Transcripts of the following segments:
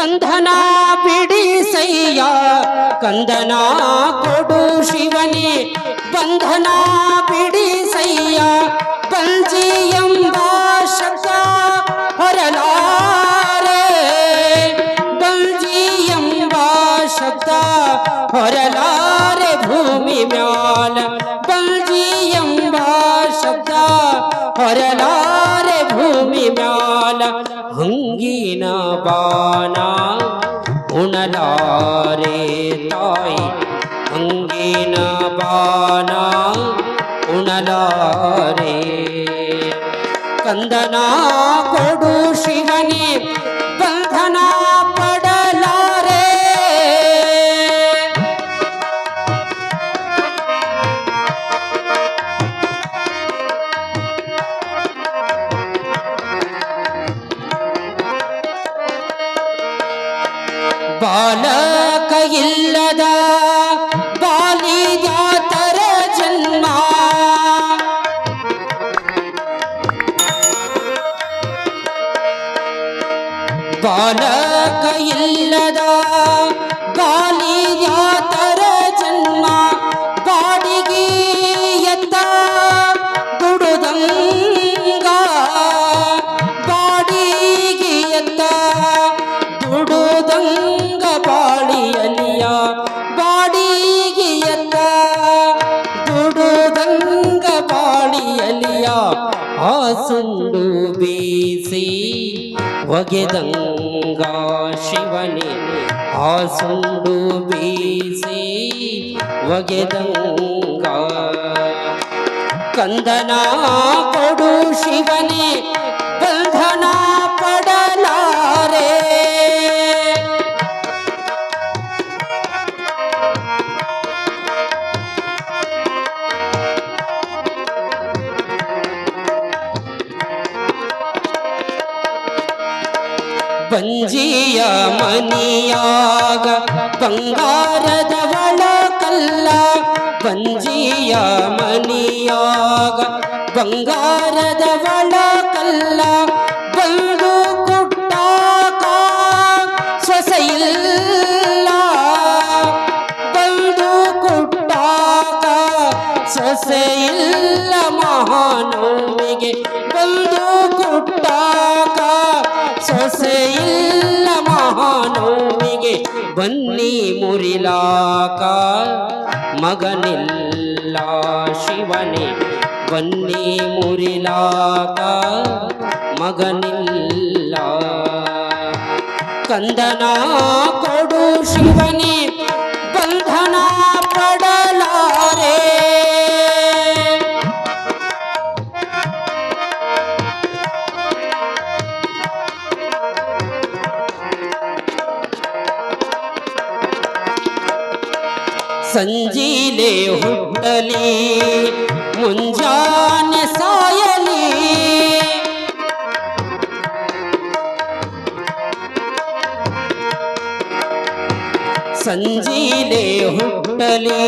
ಬಂಧನ ಬಿಡಿಸಯ್ಯ ಕಂದನ ಕೊಡು ಶಿವನೇ ಬಂಧನ ಬಿಡಿಸಯ್ಯ ಬಂಜಿ ಎಂಬ ಶಬ್ದ ಹೊರಲಾರೆ ಬಂಜಿ ಎಂಬ ಶಬ್ದ ಹೊರಲಾರೆ ಭೂಮಿ ಮ್ಯಾಲ ಬಂಜಿ ಎಂಬ ಶಬ್ದ ಹೊರಲಾರೆ ಭೂಮಿ अङ्गीनबना उणारे लाय अङ्गीनबाना उणारे कन्दना पडुसि धनि बन्धना ಬಾಲಕ ಇಲ್ಲದ ಬಾಲಿದಾತರ ಜನ್ಮ ಬಾಲಕ ಇಲ್ಲದ ಬಾಲಿಯಾತರ ಜನ್ಮ ಬಾಡಿಗೆ ಎತ್ತ ದುಡುದಂಗ ಬಾಡಿಗೆ ಎತ್ತ ದುಡುದಂಗ ಬಾಳಿಯಲಿಯ ಆ ಸುಂಡು ಬೀಸಿ ಒಗೆದಂಗ ಶಿವನೇ ಆ ಸುಂಡು ಬೀಸಿ ಒಗೆದಂಗ. ಕಂದನ ಕೊಡು ಶಿವನೇ ಬಂಧನ ಬಂಜಿಯ ಮನಿಯಾಗ ಬಂಗಾರದ ಒಳಕಲ್ಲ ಬಂಜಿಯ ಮನಿಯಾಗ ಬಂಗಾರದ ಒಳಕಲ್ಲ ಬಂದು ಕುಟ್ಟಾಕ ಸೊಸೆಯಿಲ್ಲ ಬಂದು ಕುಟ್ಟಾಕ ಸೊಸೆಯಿಲ್ಲ ಮಹಾನೋವಿಗೆ ಬಂದು ಕುಟ್ಟಾಕ ಸೊಸೆಯಿಲ್ಲ ಮಹಾನೋಮಿಗೆ ಬನ್ನಿ ಮುರಿಲಾಕ ಮಗನಿಲ್ಲ ಶಿವನೇ. ಬನ್ನಿ ಮುರಿಲಾಕ ಮಗನಿಲ್ಲ. ಕಂದನ ಕೊಡು ಶಿವನೇ. ಸಂಜೀಲೆ ಹುಟ್ಟಲಿ ಮುಂಜಾನೆ ಸಾಯಲಿ. ಸಂಜೀಲೆ ಹುಟ್ಟಲಿ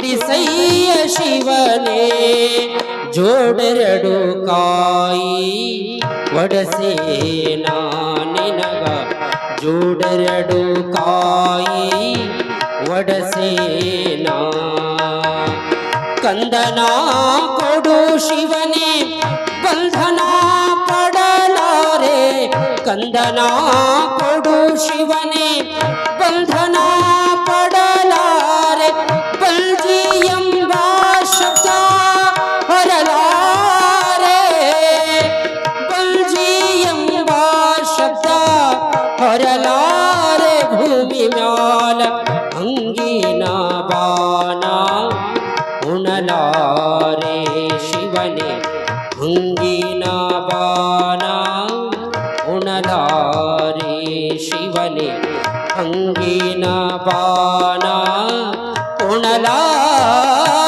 ಬಿಡಿಸಯ್ಯ ಶಿವನೇ, ಜೋಡೆರಡು ಕಾಯಿ ಒಡಸೆ ನಿನಗ, ಜೋಡೆರಡು ಕಾಯಿ ಒಡಸೇನಾ ಕಂದನ ಕೊಡು ಶಿವನೇ ಬಂಧನ ಪಡಲಾರೆ ಕಂದನ ಕೊಡು ಶಿವನೇ ಬಂಧನ ಹೊರಲಾರೆ ಭೂಮಿ ಮ್ಯಾಲ ಅಂಗಿನ ಬಾನ ಉಣಲಾರೆ ಶಿವನೇ ಹಂಗಿನ ಬಾನ ಉಣಲಾರೆ ಶಿವನೇ ಹಂಗಿನ ಬಾನ ಉಣಲಾರೆ